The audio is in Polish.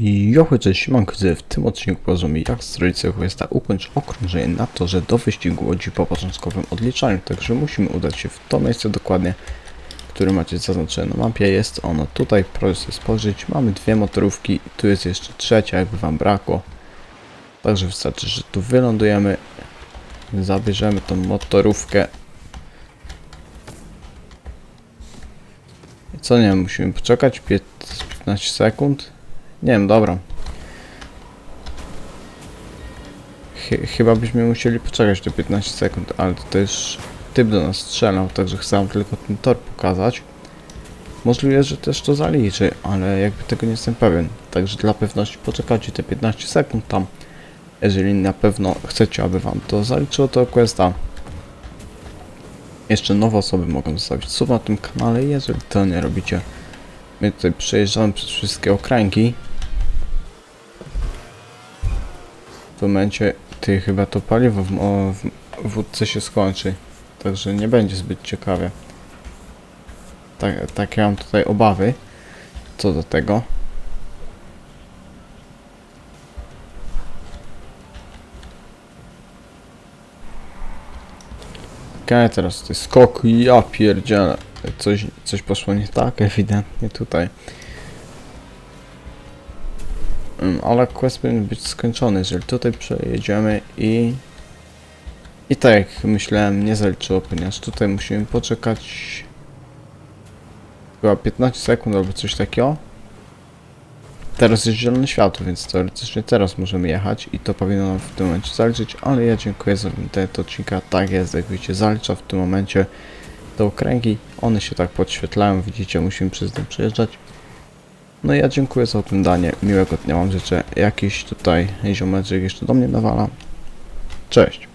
Jochę, cześć, siemanko, w tym odcinku mi jak stroić questa ukończ okrążenie na torze do wyścigu łodzi po początkowym odliczaniu, także musimy udać się w to miejsce dokładnie, które macie zaznaczone na mapie, jest ono tutaj, proszę sobie spojrzeć, mamy dwie motorówki, tu jest jeszcze trzecia, jakby wam brakło, także wystarczy, że tu wylądujemy, zabierzemy tą motorówkę. Co nie musimy poczekać pięt- 15 sekund, nie wiem, dobra. Chy- chyba byśmy musieli poczekać te 15 sekund, ale to też typ do nas strzelał, także chcę wam tylko ten tor pokazać. Możliwe, że też to zaliczy, ale jakby tego nie jestem pewien. Także dla pewności poczekajcie te 15 sekund tam. Jeżeli na pewno chcecie, aby wam to zaliczyło, to questa. Jeszcze nowe osoby mogą zostawić sub na tym kanale, jeżeli to nie robicie. My tutaj przejeżdżamy przez wszystkie okręgi. W tym momencie ty chyba to paliwo w, w wódce się skończy. Także nie będzie zbyt ciekawie. Tak, takie mam tutaj obawy co do tego. Okej, teraz jest skok, ja pierdzielę. Coś, coś poszło nie tak, ewidentnie tutaj. Ale quest powinien być skończony, jeżeli tutaj przejedziemy i... I tak jak myślałem, nie zaliczyło, ponieważ tutaj musimy poczekać... Chyba 15 sekund albo coś takiego. Teraz jest zielone światło, więc teoretycznie teraz możemy jechać i to powinno nam w tym momencie zaliczyć, ale ja dziękuję za ten odcinka. Tak jest, jak widzicie, zalicza w tym momencie te okręgi. One się tak podświetlają, widzicie, musimy przez nie przejeżdżać. No i ja dziękuję za oglądanie, miłego dnia wam życzę. Jakiś tutaj ziomeczek jeszcze do mnie nawala. Cześć.